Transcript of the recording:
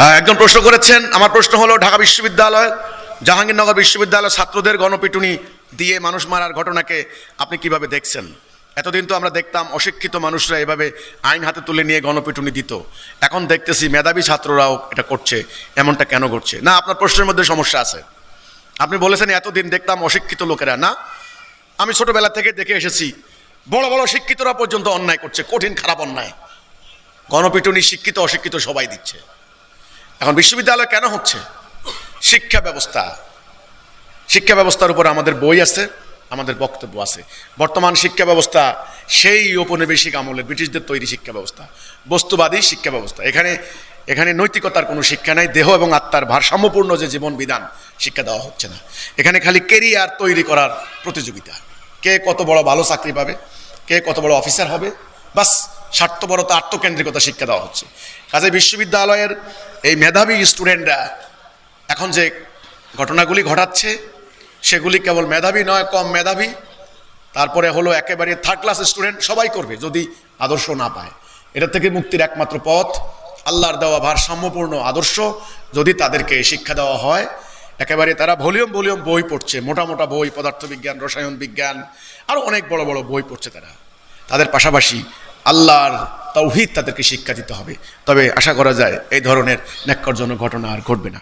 একজন প্রশ্ন করেছেন, আমার প্রশ্ন হলো, ঢাকা বিশ্ববিদ্যালয়, জাহাঙ্গীরনগর বিশ্ববিদ্যালয় ছাত্রদের গণপিটুনি দিয়ে মানুষ মারার ঘটনাকে আপনি কীভাবে দেখছেন? এতদিন তো আমরা দেখতাম, অশিক্ষিত মানুষরা এভাবে আইন হাতে তুলে নিয়ে গণপিটুনি দিত। এখন দেখতেছি মেধাবী ছাত্ররাও এটা করছে, এমনটা কেন ঘটছে? না, আপনার প্রশ্নের মধ্যে সমস্যা আছে। আপনি বলেছেন, এতদিন দেখতাম অশিক্ষিত লোকেরা। না, আমি ছোটবেলা থেকে দেখে এসেছি, বড় বড় শিক্ষিতরা পর্যন্ত অন্যায় করছে, কঠিন খারাপ অন্যায়। গণপিটুনি শিক্ষিত, অশিক্ষিত সবাই দিচ্ছে। এখন বিশ্ববিদ্যালয় কেন হচ্ছে? শিক্ষা ব্যবস্থা। শিক্ষা ব্যবস্থার উপর আমাদের বই আছে, আমাদের বক্তব্য আছে। বর্তমান শিক্ষা ব্যবস্থা সেই ঔপনিবেশিক আমলের ব্রিটিশদের তৈরি শিক্ষা ব্যবস্থা, বস্তুবাদী শিক্ষা ব্যবস্থা। এখানে এখানে নৈতিকতার কোনো শিক্ষা নাই, দেহ এবং আত্মার ভারসাম্যপূর্ণ যে জীবন বিধান, শিক্ষা দেওয়া হচ্ছে না। এখানে খালি কেরিয়ার তৈরি করার প্রতিযোগিতা। কে কত বড় ভালো চাকরি পাবে, কে কত বড় অফিসার হবে, বাস। স্বার্থপরতা, আত্মকেন্দ্রিকতা শিক্ষা দেওয়া হচ্ছে। কাজে বিশ্ববিদ্যালয়ের এই মেধাবী স্টুডেন্টরা এখন যে ঘটনাগুলি ঘটাচ্ছে, সেগুলি কেবল মেধাবী নয়, কম মেধাবী। তারপরে হলো একেবারে থার্ড ক্লাস স্টুডেন্ট সবাই করবে যদি আদর্শ না পায়। এটা থেকে মুক্তির একমাত্র পথ, আল্লাহর দেওয়া ভারসাম্যপূর্ণ আদর্শ। যদি তাদেরকে শিক্ষা দেওয়া হয়, একেবারে তারা ভলিউম ভলিউম বই পড়ছে, মোটা মোটা বই, পদার্থবিজ্ঞান, রসায়ন বিজ্ঞান আরও অনেক বড় বড় বই পড়ছে তারা। তাদের পাশাপাশি আল্লাহর তৌহিদ তাদেরকে শিক্ষা দিতে হবে। তবে আশা করা যায় এই ধরনের ন্যাক্করজনক ঘটনা আর ঘটবে না।